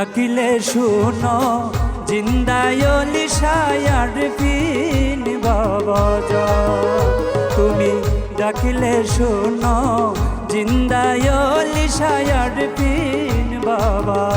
ডাকিলে শুনো জিন্দায়লি সায়ার পিন বাবাজ তুমি ডাকিলে শুনো জিন্দায়লি সায়ার পিন বাবা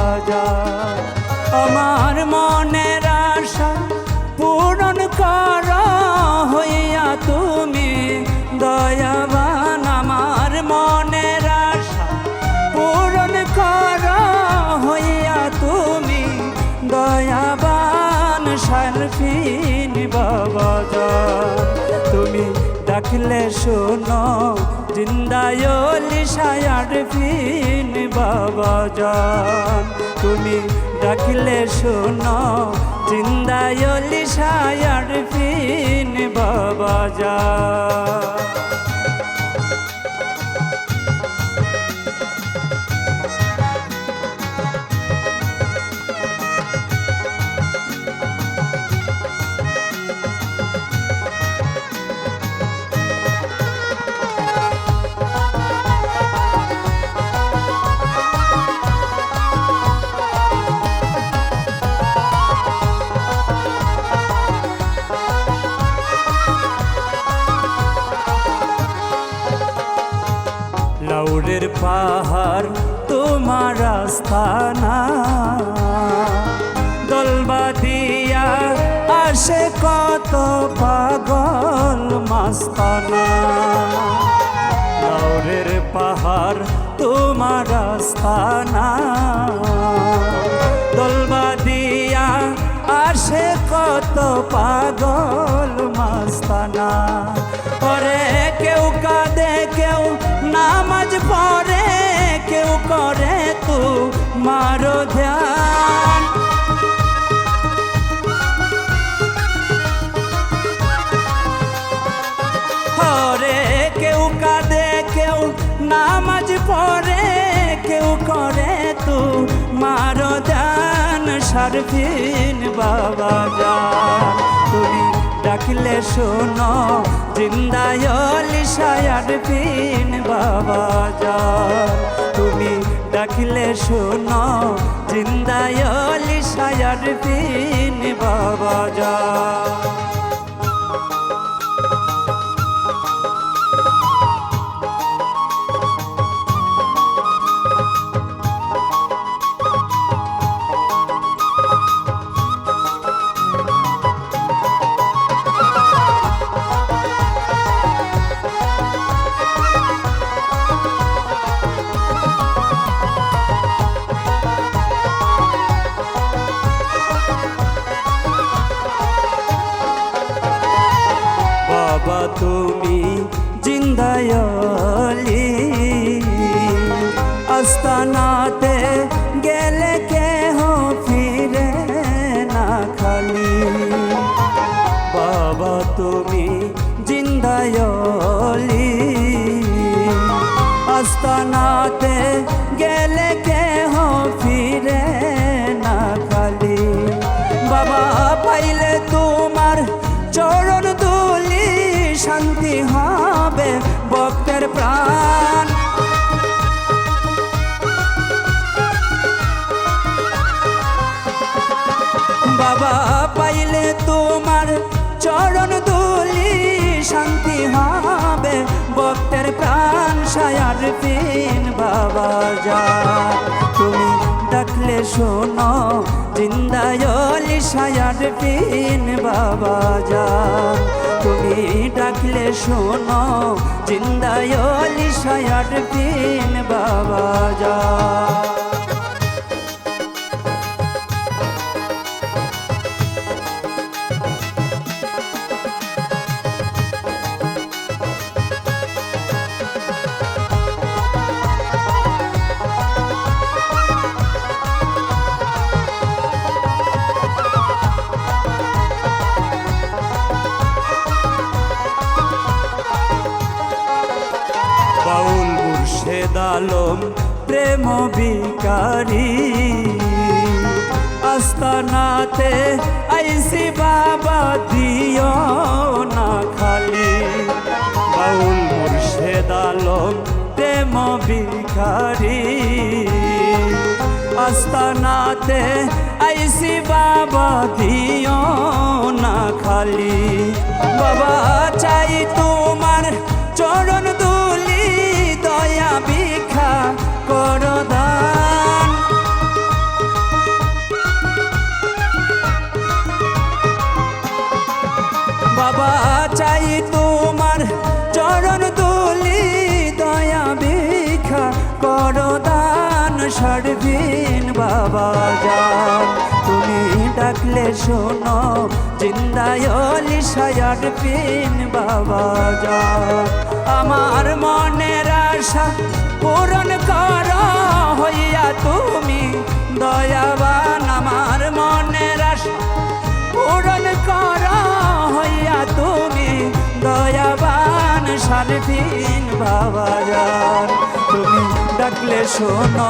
ডাকলে শোনো, জিন্দায়লি সায়ার ফিন বাবা যান তুমি ডাকলে শোনো, জিন্দায়লি সায়ার ফিন বাবা যান লাউরের পাহাড়, তোমার আস্থানা দলবা দিয়া আসে কত পাগল মাস্তানা। লাউরের পাহাড়, তোমার আস্থানা দলবা দিয়া আসে কত পাগল মারো ধ্যান। হরে কেউ কাঁদে, কেউ নামাজ পড়ে, কেউ করে তু দান সারফিন বাবা যান তুমি ডাকলে শোনো জিন্দায়লি সায়ার ফিন ডাকলে শোনো জিন্দায়লি সায়ার দিন বাবা যান বাবা তুমি জিন্দায়লি। আস্তানাতে গেলে কেহ ফিরে না খালি। বাবা তুমি জিন্দায়লি। আস্তানাতে বাবা পাইলে তোমার চরণ দুলি শান্তি হবে। ভক্তের প্রাণ সায়ার পিন বাবা যা। তুমি ডাকলে শোনো, জিন্দায়লি সায়ার পিন বাবা যা। তুমি ডাকলে শোনো, জিন্দায়লি সায়ার পিন বাবা যা। আলম প্রেম বিকারী আস্তানাতে আইসি বাবা দিও না খালি। বাউল মুর্শেদ আলম প্রেম বিকারী আস্তানাতে আইসি বাবা দিও না খালি। সরবিন বাবা যান তুমি ডাকলে শোনো জিন্দায়লি সায়ার পিন বাবা যান আমার মনের আশা পূরণ কর হইয়া তুমি দয়াবান। আমার মনের আশা পূরণ কর হইয়া তুমি দয়াবান। সারফিন বাবা যান ডাকলে শোনো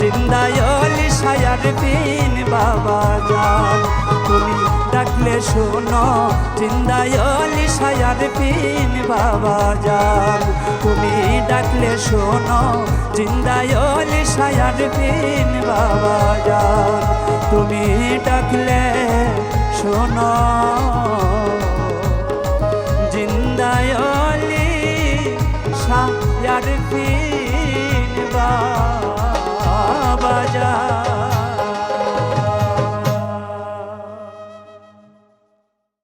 জিন্দায়লি সায়ার পিন বাবা যান। তুমি ডাকলে শোনো জিন্দায়লি সায়ার পিন বাবা যান। তুমি ডাকলে শোনো জিন্দায়লি সায়ার পিন বাবা যান। তুমি ডাকলে শোনো জিন্দায়লি সায়ার পিন